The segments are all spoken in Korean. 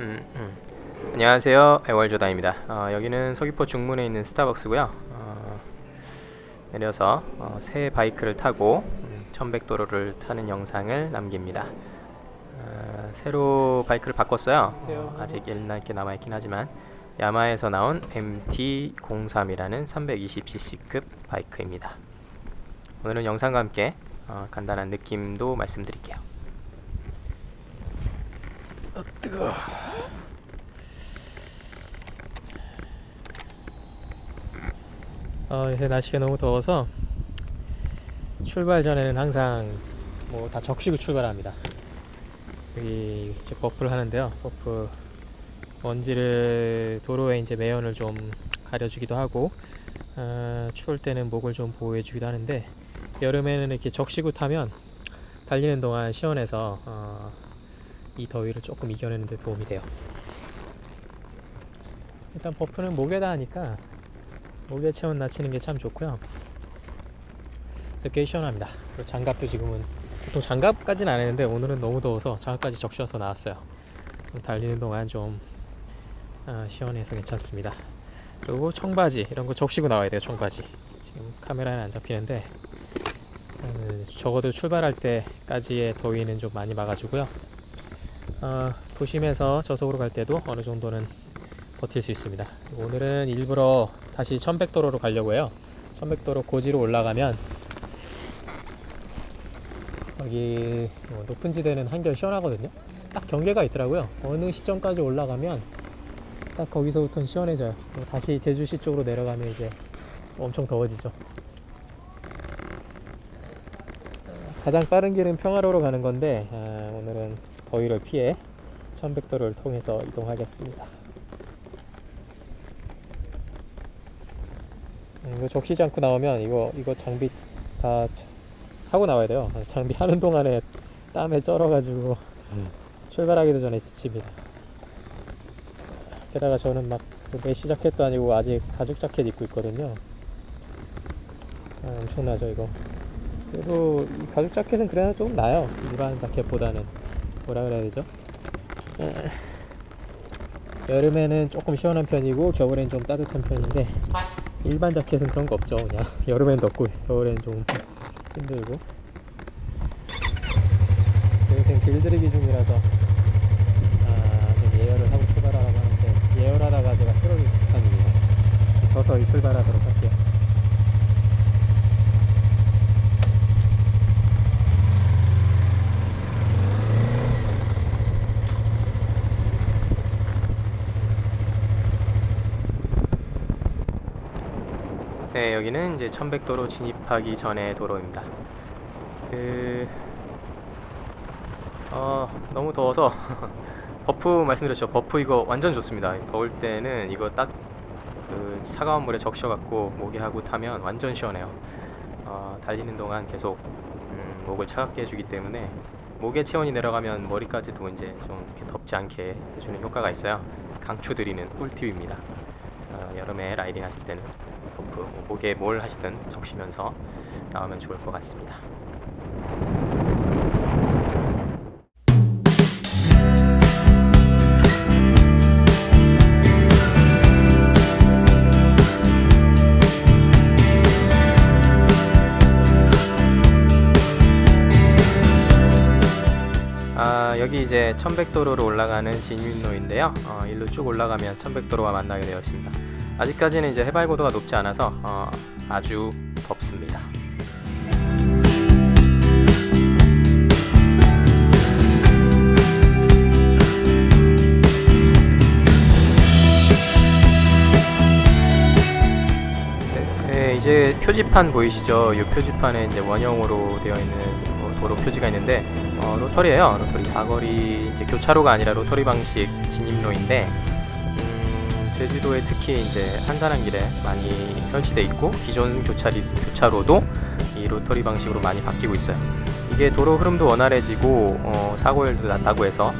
음, 음. 안녕하세요. 애월조다입니다. 어, 여기는 서귀포 중문에 있는 스타벅스고요. 어, 내려서 어, 새 바이크를 타고 음, 1100도로를 타는 영상을 남깁니다. 어, 새로 바이크를 바꿨어요. 어, 아직 옛날 게 남아있긴 하지만 야마에서 나온 MT03이라는 320cc급 바이크입니다. 오늘은 영상과 함께 어, 간단한 느낌도 말씀드릴게요 어, 요새 날씨가 너무 더워서 출발 전에는 항상 뭐 다 적시고 출발합니다. 여기 이제 버프를 하는데요. 버프 먼지를 도로에 이제 매연을 좀 가려주기도 하고 어, 추울 때는 목을 좀 보호해주기도 하는데 여름에는 이렇게 적시고 타면 달리는 동안 시원해서 어, 이 더위를 조금 이겨내는 데 도움이 돼요. 일단 버프는 목에다 하니까 목에 체온 낮추는 게 참 좋고요. 꽤 시원합니다. 그리고 장갑도 지금은 보통 장갑까지는 안 했는데 오늘은 너무 더워서 장갑까지 적셔서 나왔어요. 달리는 동안 좀 아, 시원해서 괜찮습니다. 그리고 청바지 이런 거 적시고 나와야 돼요. 청바지. 지금 카메라는 안 잡히는데 음, 적어도 출발할 때까지의 더위는 좀 많이 막아주고요. 어, 도심에서 저속으로 갈 때도 어느 정도는 버틸 수 있습니다. 오늘은 일부러 다시 1100도로로 가려고 해요. 1100도로 고지로 올라가면 여기 뭐 높은 지대는 한결 시원하거든요. 딱 경계가 있더라고요. 어느 시점까지 올라가면 딱 거기서부터는 시원해져요. 다시 제주시 쪽으로 내려가면 이제 엄청 더워지죠. 가장 빠른 길은 평화로로 가는 건데 아, 오늘은 더위를 피해 1100도로를 통해서 이동하겠습니다. 음, 이거 적시지 않고 나오면 이거 이거 장비 다 차- 하고 나와야 돼요. 장비 하는 동안에 땀에 쩔어가지고 출발하기도 전에 지칩니다. 게다가 저는 막 메시 자켓도 아니고 아직 가죽 자켓 입고 있거든요. 아, 엄청나죠 이거. 그래도 이 가죽 자켓은 그래도 조금 나아요. 일반 자켓보다는 뭐라 그래야 되죠? 에, 여름에는 조금 시원한 편이고 겨울엔 좀 따뜻한 편인데 일반 자켓은 그런 거 없죠. 그냥 여름엔 덥고 겨울엔 좀 힘들고. 요새 길들이기 중이라서 아, 좀 예열을 하고 출발하라고 하는데 예열하다가 제가 쓰러질 극한입니다. 서서히 출발하도록 할게요. 네, 여기는 이제 1100도로 진입하기 전의 도로입니다. 그, 어, 너무 더워서, 버프 말씀드렸죠. 버프 이거 완전 좋습니다. 더울 때는 이거 딱, 그, 차가운 물에 적셔갖고 목에 하고 타면 완전 시원해요. 어, 달리는 동안 계속, 음, 목을 차갑게 해주기 때문에, 목의 체온이 내려가면 머리까지도 이제 좀 덥지 않게 해주는 효과가 있어요. 강추드리는 꿀팁입니다. 어, 여름에 라이딩 하실 때는 버프 뭐 목에 뭘 하시든 적시면서 나오면 좋을 것 같습니다. 아, 여기 이제 1100도로로 올라가는 진윤로인데요. 어, 일로 쭉 올라가면 1100도로와 만나게 되어 있습니다. 아직까지는 이제 해발 고도가 높지 않아서 어, 아주 덥습니다. 네, 네, 이제 표지판 보이시죠? 이 표지판에 이제 원형으로 되어 있는 뭐 도로 표지가 있는데 어, 로터리예요. 로터리 사거리 이제 교차로가 아니라 로터리 방식 진입로인데 음, 제주도에 특히 이제 한산한길에 많이 설치돼 있고 기존 교차리 교차로도 이 로터리 방식으로 많이 바뀌고 있어요. 이게 도로 흐름도 원활해지고 어, 사고율도 낮다고 해서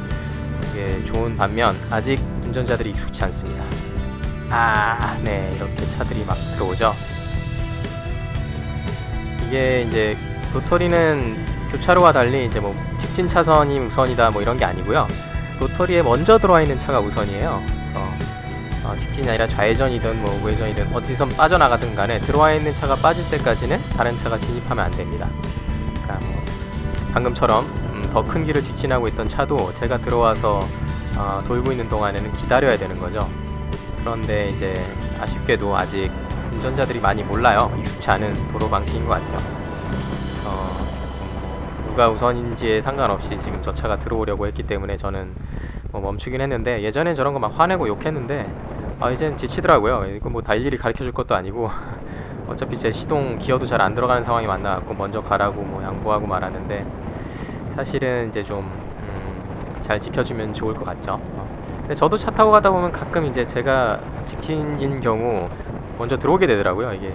이게 좋은 반면 아직 운전자들이 익숙치 않습니다. 아, 네 이렇게 차들이 막 들어오죠. 이게 이제 로터리는 교차로와 달리 이제 뭐 직진 차선이 우선이다 뭐 이런 게 아니고요. 로터리에 먼저 들어와 있는 차가 우선이에요. 어, 직진이 아니라 좌회전이든 뭐 우회전이든 어디선 빠져나가든 간에 들어와 있는 차가 빠질 때까지는 다른 차가 진입하면 안 됩니다. 그러니까 뭐 방금처럼 음, 더큰 길을 직진하고 있던 차도 제가 들어와서 어, 돌고 있는 동안에는 기다려야 되는 거죠. 그런데 이제 아쉽게도 아직 운전자들이 많이 몰라요. 익숙치 않은 도로 방식인 것 같아요. 누가 우선인지에 상관없이 지금 저 차가 들어오려고 했기 때문에 저는 뭐 멈추긴 했는데 예전엔 저런 거 막 화내고 욕했는데 아 이젠 지치더라고요. 이거 뭐 다 일일이 가르쳐 줄 것도 아니고 어차피 제 시동 기어도 잘 안 들어가는 상황이 만나갖고 먼저 가라고 뭐 양보하고 말하는데 사실은 이제 좀 음, 잘 지켜주면 좋을 것 같죠. 어. 근데 저도 차 타고 가다 보면 가끔 이제 제가 직진인 경우 먼저 들어오게 되더라고요. 이게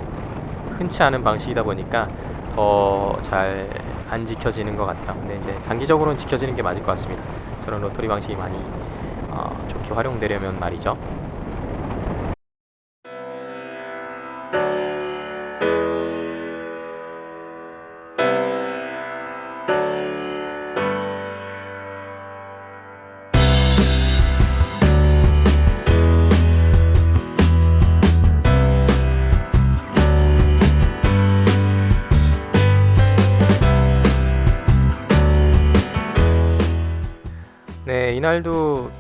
흔치 않은 방식이다 보니까 더 잘 안 지켜지는 것 같아요. 근데 이제 장기적으로는 지켜지는 게 맞을 것 같습니다. 저런 로터리 방식이 많이 어, 좋게 활용되려면 말이죠.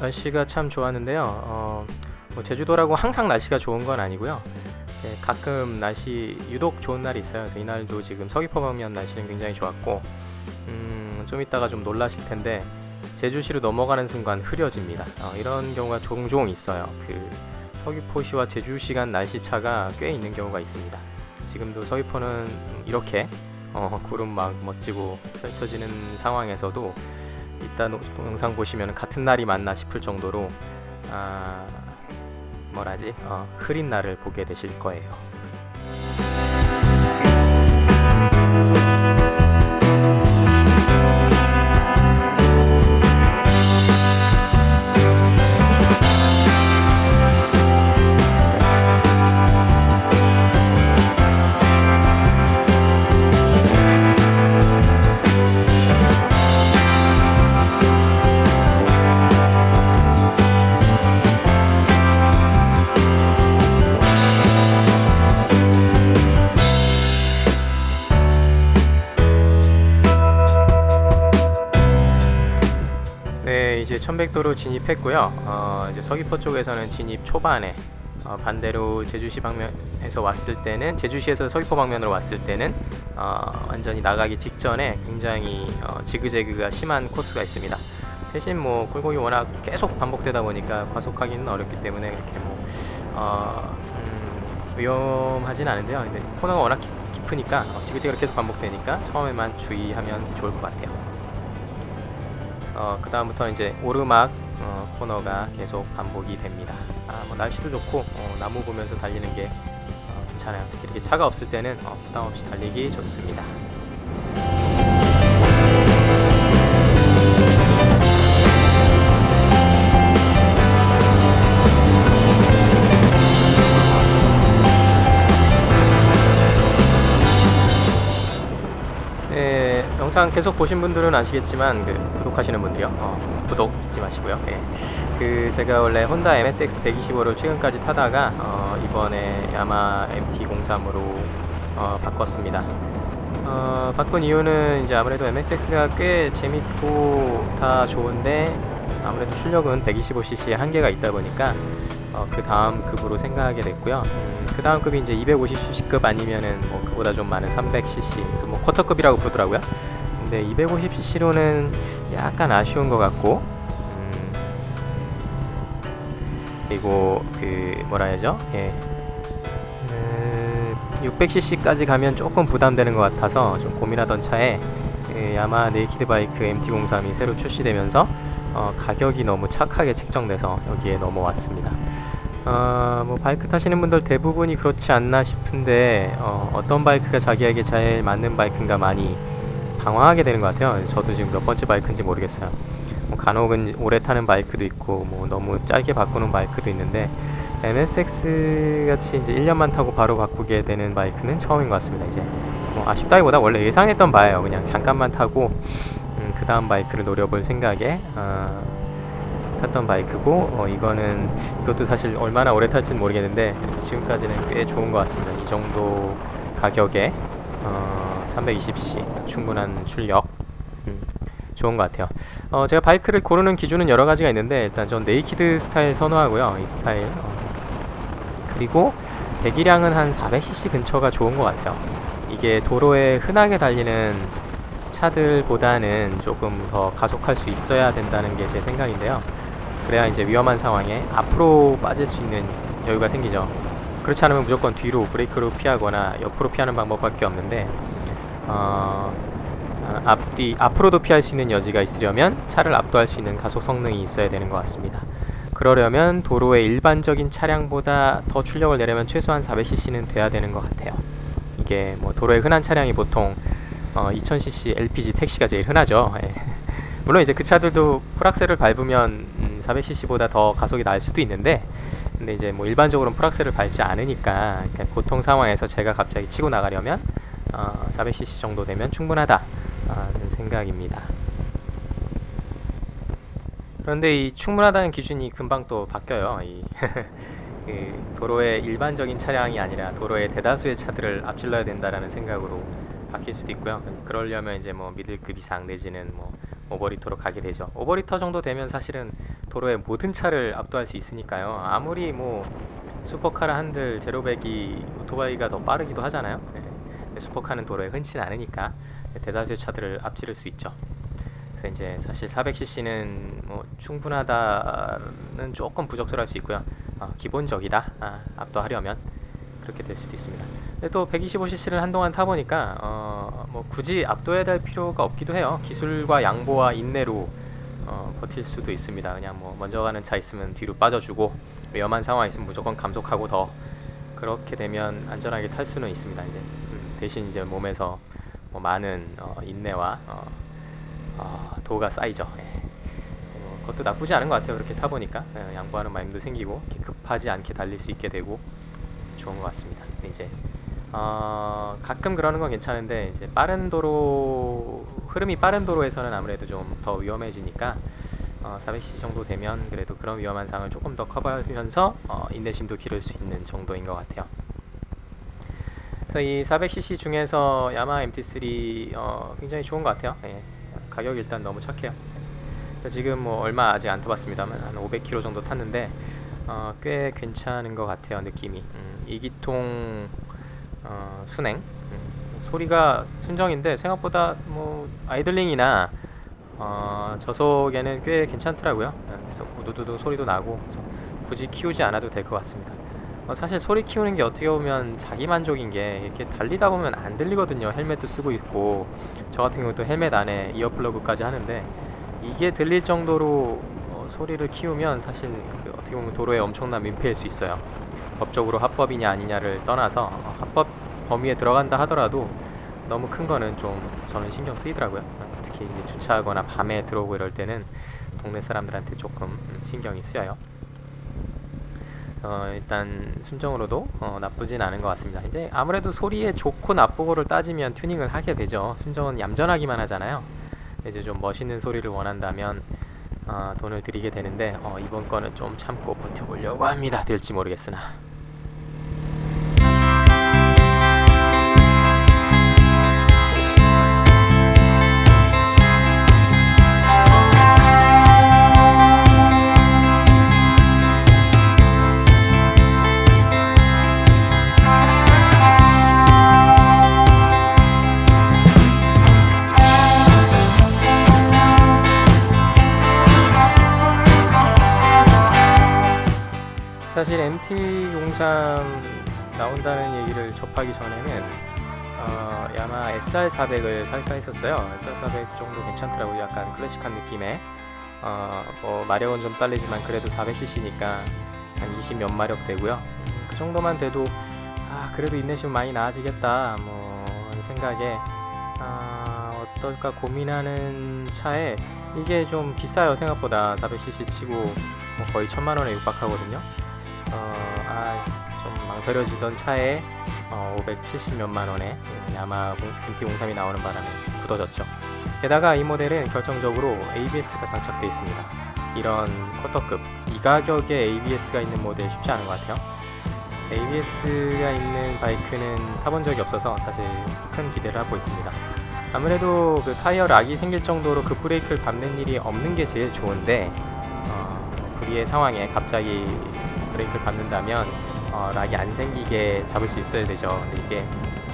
날씨가 참 좋았는데요. 어, 뭐 제주도라고 항상 날씨가 좋은 건 아니고요. 네, 가끔 날씨 유독 좋은 날이 있어요. 그래서 이날도 지금 서귀포 방면 날씨는 굉장히 좋았고, 음, 좀 이따가 좀 놀라실 텐데 제주시로 넘어가는 순간 흐려집니다. 어, 이런 경우가 종종 있어요. 그 서귀포시와 제주시 간 날씨 차가 꽤 있는 경우가 있습니다. 지금도 서귀포는 이렇게 어, 구름 막 멋지고 펼쳐지는 상황에서도 노- 동영상 보시면 같은 날이 맞나 싶을 정도로 아 뭐라지 어, 흐린 날을 보게 되실 거예요. 천백도로 진입했고요. 어, 이제 서귀포 쪽에서는 진입 초반에 어, 반대로 제주시 방면에서 왔을 때는 제주시에서 서귀포 방면으로 왔을 때는 어, 완전히 나가기 직전에 굉장히 어, 지그재그가 심한 코스가 있습니다. 대신 뭐 굴곡이 워낙 계속 반복되다 보니까 과속하기는 어렵기 때문에 이렇게 뭐 어, 음, 위험하진 않은데요. 근데 코너가 워낙 깊- 깊으니까 어, 지그재그로 계속 반복되니까 처음에만 주의하면 좋을 것 같아요. 어, 그 다음부터 이제 오르막 어, 코너가 계속 반복이 됩니다. 아, 뭐 날씨도 좋고 어, 나무 보면서 달리는 게 어, 괜찮아요. 특히 이렇게 차가 없을 때는 어, 부담 없이 달리기 좋습니다. 영상 계속 보신 분들은 아시겠지만 그 구독하시는 분들이요. 어, 구독 잊지 마시고요. 예. 그 제가 원래 혼다 MSX 125를 최근까지 타다가 어, 이번에 야마 MT03으로 어, 바꿨습니다. 어, 바꾼 이유는 이제 아무래도 MSX가 꽤 재밌고 다 좋은데 아무래도 출력은 125cc의 한계가 있다 보니까 어, 그 다음 급으로 생각하게 됐고요. 음, 그 다음 급이 이제 250cc급 아니면은 뭐 그보다 좀 많은 300cc, 그래서 뭐 쿼터급이라고 부르더라고요. 근데 250cc로는 약간 아쉬운 것 같고, 음, 그리고 그 뭐라 해야죠? 예. 600cc까지 가면 조금 부담되는 것 같아서 좀 고민하던 차에 그 야마 네이키드 바이크 MT03이 새로 출시되면서 어, 가격이 너무 착하게 책정돼서 여기에 넘어왔습니다. 어, 뭐 바이크 타시는 분들 대부분이 그렇지 않나 싶은데 어, 어떤 바이크가 자기에게 제일 맞는 바이크인가 많이 방황하게 되는 것 같아요. 저도 지금 몇 번째 바이크인지 모르겠어요. 뭐 간혹은 오래 타는 바이크도 있고 뭐 너무 짧게 바꾸는 바이크도 있는데 MSX 같이 이제 1년만 타고 바로 바꾸게 되는 바이크는 처음인 것 같습니다. 이제 뭐 아쉽다기보다 원래 예상했던 바예요. 그냥 잠깐만 타고 음, 그 다음 바이크를 노려볼 생각에 어, 탔던 바이크고 어, 이거는 이것도 사실 얼마나 오래 탈지는 모르겠는데 지금까지는 꽤 좋은 것 같습니다. 이 정도 가격에 어, 320cc 충분한 출력 음, 좋은 것 같아요. 어, 제가 바이크를 고르는 기준은 여러 가지가 있는데 일단 전 네이키드 스타일 선호하고요. 이 스타일 어, 그리고 배기량은 한 400cc 근처가 좋은 것 같아요. 이게 도로에 흔하게 달리는 차들보다는 조금 더 가속할 수 있어야 된다는 게 제 생각인데요. 그래야 이제 위험한 상황에 앞으로 빠질 수 있는 여유가 생기죠. 그렇지 않으면 무조건 뒤로 브레이크로 피하거나 옆으로 피하는 방법밖에 없는데 어, 어, 앞뒤 앞으로도 피할 수 있는 여지가 있으려면 차를 압도할 수 있는 가속 성능이 있어야 되는 것 같습니다. 그러려면 도로의 일반적인 차량보다 더 출력을 내려면 최소한 400cc는 돼야 되는 것 같아요. 이게 뭐 도로에 흔한 차량이 보통 어, 2000cc LPG 택시가 제일 흔하죠. 예. 물론 이제 그 차들도 풀악셀을 밟으면 음, 400cc보다 더 가속이 날 수도 있는데 근데 이제 뭐 일반적으로는 풀악셀을 밟지 않으니까 보통 상황에서 제가 갑자기 치고 나가려면 어, 400cc 정도 되면 충분하다는 생각입니다. 그런데 이 충분하다는 기준이 금방 또 바뀌어요. 이 그 도로의 일반적인 차량이 아니라 도로의 대다수의 차들을 앞질러야 된다라는 생각으로 바뀔 수도 있고요. 그러려면 이제 뭐 미들급 이상 내지는 뭐 오버리터로 가게 되죠. 오버리터 정도 되면 사실은 도로의 모든 차를 압도할 수 있으니까요. 아무리 뭐 슈퍼카라 한들 제로백이 오토바이가 더 빠르기도 하잖아요. 네. 슈퍼카는 도로에 흔치 않으니까 대다수의 차들을 앞지를 수 있죠. 그래서 이제 사실 400cc는 뭐 충분하다는 조금 부적절할 수 있고요. 어, 기본적이다 아, 압도하려면 그렇게 될 수도 있습니다. 근데 또 125cc를 한동안 타보니까 어, 뭐 굳이 압도해야 될 필요가 없기도 해요. 기술과 양보와 인내로 어, 버틸 수도 있습니다. 그냥 뭐 먼저 가는 차 있으면 뒤로 빠져주고 위험한 상황 있으면 무조건 감속하고 더 그렇게 되면 안전하게 탈 수는 있습니다. 이제 음, 대신 이제 몸에서 뭐 많은 어, 인내와 어, 어, 도가 쌓이죠. 예. 어, 그것도 나쁘지 않은 것 같아요. 그렇게 타보니까 예, 양보하는 마음도 생기고 급하지 않게 달릴 수 있게 되고 좋은 것 같습니다. 이제 어, 가끔 그러는 건 괜찮은데 이제 빠른 도로 흐름이 빠른 도로에서는 아무래도 좀 더 위험해지니까 어, 400cc 정도 되면 그래도 그런 위험한 상을 조금 더 커버하면서 어, 인내심도 기를 수 있는 정도인 것 같아요. 그래서 이 400cc 중에서 야마 MT3 어, 굉장히 좋은 것 같아요. 예. 가격이 일단 너무 착해요. 지금 뭐 얼마 아직 안 타봤습니다만 한 500km 정도 탔는데 어, 꽤 괜찮은 것 같아요 느낌이. 음, 이기통 어, 순행 음, 소리가 순정인데 생각보다 뭐 아이들링이나 어, 저속에는 꽤 괜찮더라고요. 예, 그래서 우두두두 소리도 나고 굳이 키우지 않아도 될 것 같습니다. 어, 사실 소리 키우는 게 어떻게 보면 자기 만족인 게 이렇게 달리다 보면 안 들리거든요. 헬멧도 쓰고 있고 저 같은 경우 또 헬멧 안에 이어플러그까지 하는데 이게 들릴 정도로 어, 소리를 키우면 사실 그 어떻게 보면 도로에 엄청난 민폐일 수 있어요. 법적으로 합법이냐 아니냐를 떠나서 어, 합법 범위에 들어간다 하더라도 너무 큰 거는 좀 저는 신경 쓰이더라고요. 어, 특히 주차하거나 밤에 들어오고 이럴 때는 동네 사람들한테 조금 음, 신경이 쓰여요. 어, 일단 순정으로도 어, 나쁘진 않은 것 같습니다. 이제 아무래도 소리의 좋고 나쁘고를 따지면 튜닝을 하게 되죠. 순정은 얌전하기만 하잖아요. 이제 좀 멋있는 소리를 원한다면 어, 돈을 들이게 되는데 어, 이번 거는 좀 참고 버텨보려고 합니다. 될지 모르겠으나. 접하기 전에는 어, 야마 SR400을 살까 했었어요. SR400 정도 괜찮더라고요. 약간 클래식한 느낌의 어, 뭐 마력은 좀 딸리지만 그래도 400cc니까 한 20 몇 마력 되고요. 음, 그 정도만 돼도 아 그래도 인내심 많이 나아지겠다 뭐 생각에 아, 어떨까 고민하는 차에 이게 좀 비싸요 생각보다 400cc 치고 뭐 거의 천만 원에 육박하거든요. 어, 아, 좀 망설여지던 차에 어, 570 몇만 원에 야마 MT03이 나오는 바람에 굳어졌죠. 게다가 이 모델은 결정적으로 ABS가 장착되어 있습니다. 이런 쿼터급 이 가격에 ABS가 있는 모델 쉽지 않은 것 같아요. ABS가 있는 바이크는 타본 적이 없어서 사실 큰 기대를 하고 있습니다. 아무래도 그 타이어 락이 생길 정도로 급 브레이크를 밟는 일이 없는 게 제일 좋은데 어, 불의의 상황에 갑자기 브레이크를 밟는다면 어, 락이 안 생기게 잡을 수 있어야 되죠. 근데 이게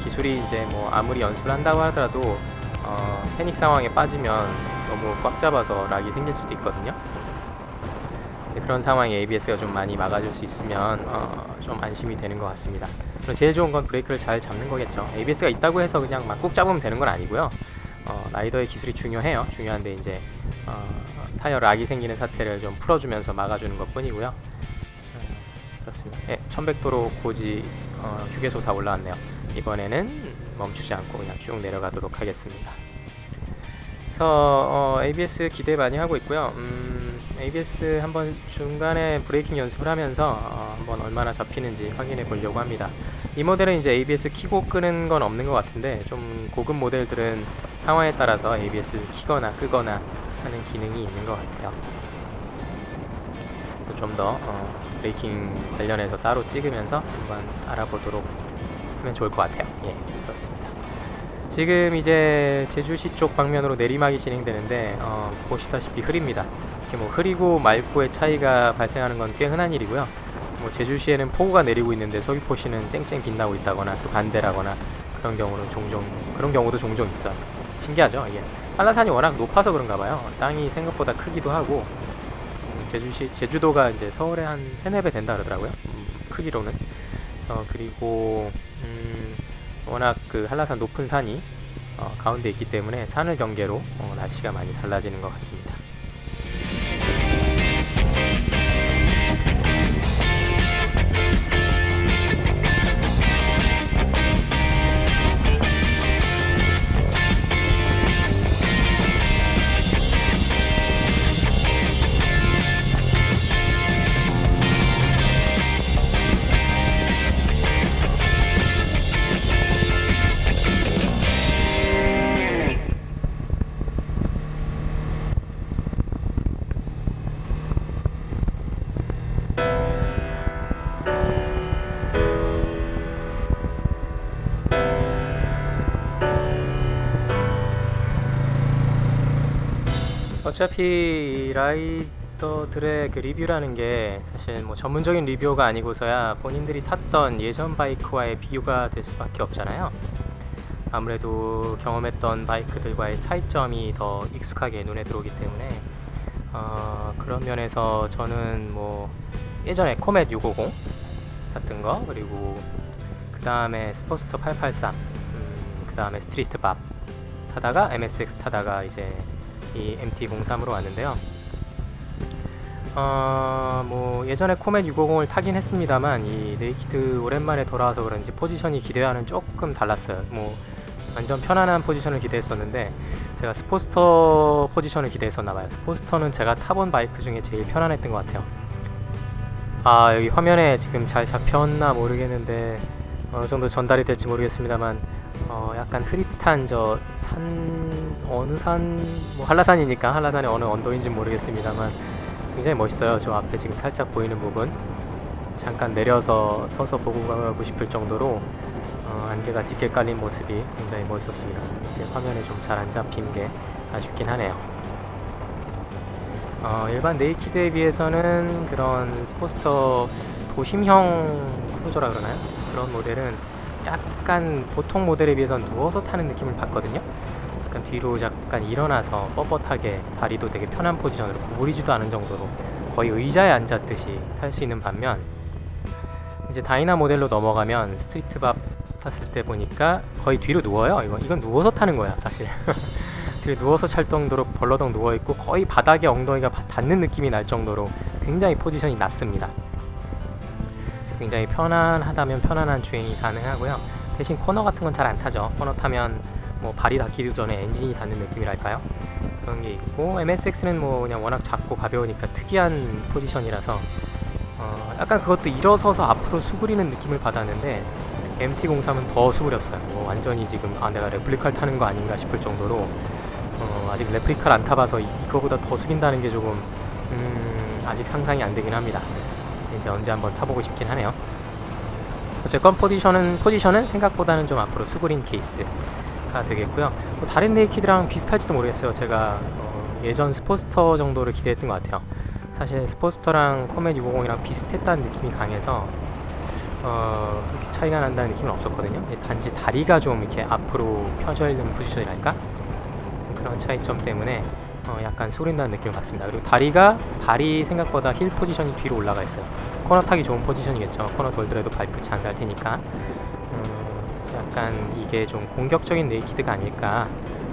기술이 이제 뭐 아무리 연습을 한다고 하더라도 어, 패닉 상황에 빠지면 너무 꽉 잡아서 락이 생길 수도 있거든요. 그런 상황에 ABS가 좀 많이 막아줄 수 있으면 어, 좀 안심이 되는 것 같습니다. 그럼 제일 좋은 건 브레이크를 잘 잡는 거겠죠. ABS가 있다고 해서 그냥 막 꾹 잡으면 되는 건 아니고요. 어, 라이더의 기술이 중요해요. 중요한데 이제 어, 타이어 락이 생기는 사태를 좀 풀어주면서 막아주는 것 뿐이고요. 음, 그렇습니다. 예, 1100도로 고지 어, 휴게소 다 올라왔네요. 이번에는 멈추지 않고 그냥 쭉 내려가도록 하겠습니다. 그래서 어, ABS 기대 많이 하고 있고요. 음, ABS 한번 중간에 브레이킹 연습을 하면서 어, 한번 얼마나 잡히는지 확인해 보려고 합니다. 이 모델은 이제 ABS 키고 끄는 건 없는 것 같은데 좀 고급 모델들은 상황에 따라서 ABS 키거나 끄거나 하는 기능이 있는 것 같아요. 그래서 좀더 어, 브레이킹 관련해서 따로 찍으면서 한번 알아보도록 하면 좋을 것 같아요. 예, 그렇습니다. 지금 이제 제주시 쪽 방면으로 내리막이 진행되는데 어, 보시다시피 흐립니다. 이렇게 뭐 흐리고 맑고의 차이가 발생하는 건 꽤 흔한 일이고요. 뭐 제주시에는 폭우가 내리고 있는데 서귀포시는 쨍쨍 빛나고 있다거나 또 반대라거나 그런 경우는 종종 그런 경우도 종종 있어요. 신기하죠? 이게 한라산이 워낙 높아서 그런가 봐요. 땅이 생각보다 크기도 하고 음, 제주시 제주도가 이제 서울의 한 세네 배 된다 그러더라고요. 음, 크기로는. 어, 그리고 음, 워낙 그 한라산 높은 산이 어, 가운데 있기 때문에 산을 경계로 어, 날씨가 많이 달라지는 것 같습니다. 어차피 라이더들의 그 리뷰라는 게 사실 뭐 전문적인 리뷰가 아니고서야 본인들이 탔던 예전 바이크와의 비교가 될 수밖에 없잖아요. 아무래도 경험했던 바이크들과의 차이점이 더 익숙하게 눈에 들어오기 때문에 어, 그런 면에서 저는 뭐 예전에 코멧 650 탔던 거 그리고 그 다음에 스포스터 883, 음, 그 다음에 스트리트 밥 타다가 MSX 타다가 이제 이 MT03으로 왔는데요. 어, 뭐 예전에 코멧 650을 타긴 했습니다만 이 네이키드 오랜만에 돌아와서 그런지 포지션이 기대와는 조금 달랐어요. 뭐 완전 편안한 포지션을 기대했었는데 제가 스포스터 포지션을 기대했었나 봐요. 스포스터는 제가 타본 바이크 중에 제일 편안했던 것 같아요. 아 여기 화면에 지금 잘 잡혔나 모르겠는데 어느 정도 전달이 될지 모르겠습니다만 어 약간 흐릿한 저 산 어느 산 뭐 한라산이니까 한라산의 어느 언덕인지 모르겠습니다만 굉장히 멋있어요. 저 앞에 지금 살짝 보이는 부분 잠깐 내려서 서서 보고 가고 싶을 정도로 어, 안개가 짙게 깔린 모습이 굉장히 멋있었습니다. 이제 화면에 좀 잘 안 잡힌 게 아쉽긴 하네요. 어, 일반 네이키드에 비해서는 그런 스포스터 도심형 크루저라 그러나요? 그런 모델은 약간 보통 모델에 비해서 누워서 타는 느낌을 받거든요. 약간 뒤로 약간 일어나서 뻣뻣하게 다리도 되게 편한 포지션으로 구부리지도 않은 정도로 거의 의자에 앉았듯이 탈 수 있는 반면 이제 다이나 모델로 넘어가면 스트리트 밥 탔을 때 보니까 거의 뒤로 누워요. 이건 이건 누워서 타는 거야 사실. 뒤에 누워서 찰 정도로 벌러덩 누워 있고 거의 바닥에 엉덩이가 바- 닿는 느낌이 날 정도로 굉장히 포지션이 낮습니다. 굉장히 편안하다면 편안한 주행이 가능하고요. 대신 코너 같은 건 잘 안 타죠. 코너 타면 뭐 발이 닿기도 전에 엔진이 닿는 느낌이랄까요? 그런 게 있고 MSX는 뭐 그냥 워낙 작고 가벼우니까 특이한 포지션이라서 어, 약간 그것도 일어서서 앞으로 수그리는 느낌을 받았는데 MT03은 더 수그렸어요. 뭐 완전히 지금 아 내가 레플리카를 타는 거 아닌가 싶을 정도로 어, 아직 레플리카를 안 타봐서 이- 이거보다 더 숙인다는 게 조금 음, 아직 상상이 안 되긴 합니다. 이제 언제 한번 타보고 싶긴 하네요. 어쨌건 포지션은 포지션은 생각보다는 좀 앞으로 수그린 케이스 가 되겠고요. 뭐 다른 네이키드랑 비슷할지도 모르겠어요. 제가 어, 예전 스포스터 정도를 기대했던 것 같아요. 사실 스포스터랑 코멧 650이랑 비슷했다는 느낌이 강해서 어, 그렇게 차이가 난다는 느낌은 없었거든요. 단지 다리가 좀 이렇게 앞으로 펴져 있는 포지션이랄까 그런 차이점 때문에 어, 약간 수그린다는 느낌을 받습니다. 그리고 다리가 발이 생각보다 힐 포지션이 뒤로 올라가 있어요. 코너 타기 좋은 포지션이겠죠. 코너 돌더라도 발끝이 안 갈 테니까. 약간 이게 좀 공격적인 네이키드가 아닐까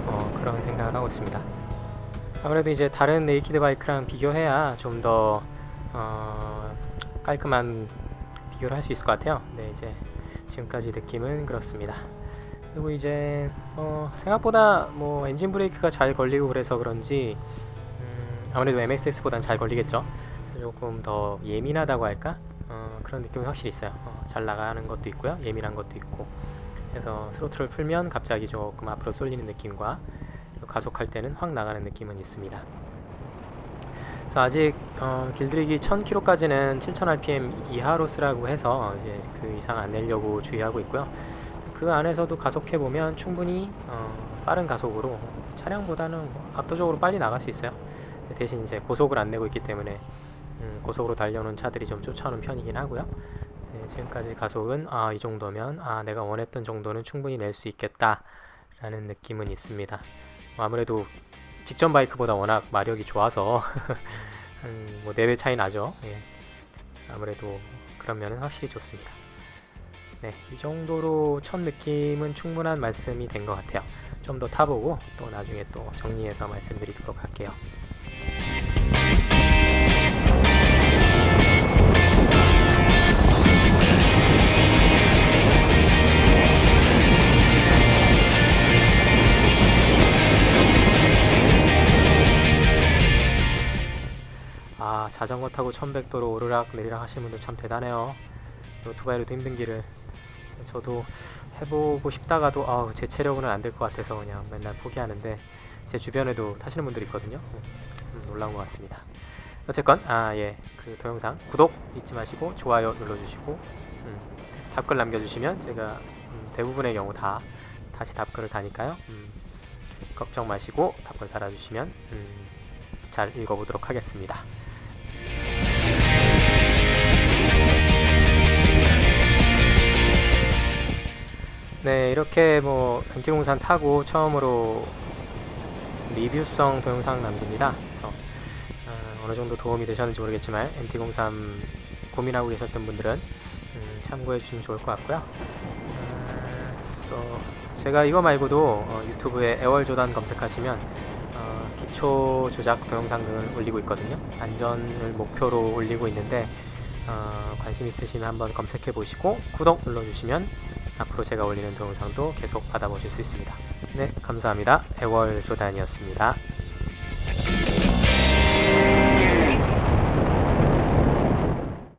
어, 그런 생각을 하고 있습니다. 아무래도 이제 다른 네이키드 바이크랑 비교해야 좀더 어, 깔끔한 비교를 할 수 있을 것 같아요. 네, 이제 지금까지 느낌은 그렇습니다. 그리고 이제 어, 생각보다 뭐 엔진 브레이크가 잘 걸리고 그래서 그런지 음, 아무래도 MXS보단 잘 걸리겠죠. 조금 더 예민하다고 할까? 어, 그런 느낌이 확실히 있어요. 어, 잘 나가는 것도 있고요, 예민한 것도 있고. 그래서 스로틀을 풀면 갑자기 조금 앞으로 쏠리는 느낌과 가속할 때는 확 나가는 느낌은 있습니다. 그래서 아직 어, 길들이기 1000km까지는 7000rpm 이하로 쓰라고 해서 이제 그 이상 안 내려고 주의하고 있고요. 그 안에서도 가속해 보면 충분히 어, 빠른 가속으로 차량보다는 뭐 압도적으로 빨리 나갈 수 있어요. 대신 이제 고속을 안 내고 있기 때문에 음, 고속으로 달려오는 차들이 좀 쫓아오는 편이긴 하고요. 네, 지금까지 가속은 아, 이 정도면 아, 내가 원했던 정도는 충분히 낼 수 있겠다라는 느낌은 있습니다. 뭐 아무래도 직전 바이크보다 워낙 마력이 좋아서 음, 뭐 4배 차이 나죠. 예. 아무래도 그러면 확실히 좋습니다. 네, 이 정도로 첫 느낌은 충분한 말씀이 된 것 같아요. 좀 더 타보고 또 나중에 또 정리해서 말씀드리도록 할게요. 자전거 타고 1100도로 오르락 내리락 하시는 분들 참 대단해요. 오토바이로도 힘든 길을 저도 해보고 싶다가도 아우 제 체력으로는 안 될 것 같아서 그냥 맨날 포기하는데 제 주변에도 타시는 분들이 있거든요. 음, 놀라운 것 같습니다. 어쨌건 아예그 동영상 구독 잊지 마시고 좋아요 눌러주시고 음, 답글 남겨주시면 제가 음, 대부분의 경우 다 다시 답글을 다니까요. 음, 걱정 마시고 답글 달아주시면 음, 잘 읽어보도록 하겠습니다. 네, 이렇게 뭐 MT-03 타고 처음으로 리뷰성 동영상 남깁니다. 그래서 어, 어느 정도 도움이 되셨는지 모르겠지만 MT-03 고민하고 계셨던 분들은 음, 참고해 주시면 좋을 것 같고요. 음, 또 제가 이거 말고도 어, 유튜브에 애월조단 검색하시면 어, 기초 조작 동영상 등을 올리고 있거든요. 안전을 목표로 올리고 있는데 어, 관심 있으시면 한번 검색해 보시고 구독 눌러주시면 앞으로 제가 올리는 동영상도 계속 받아보실 수 있습니다. 네, 감사합니다. 애월 조단이었습니다.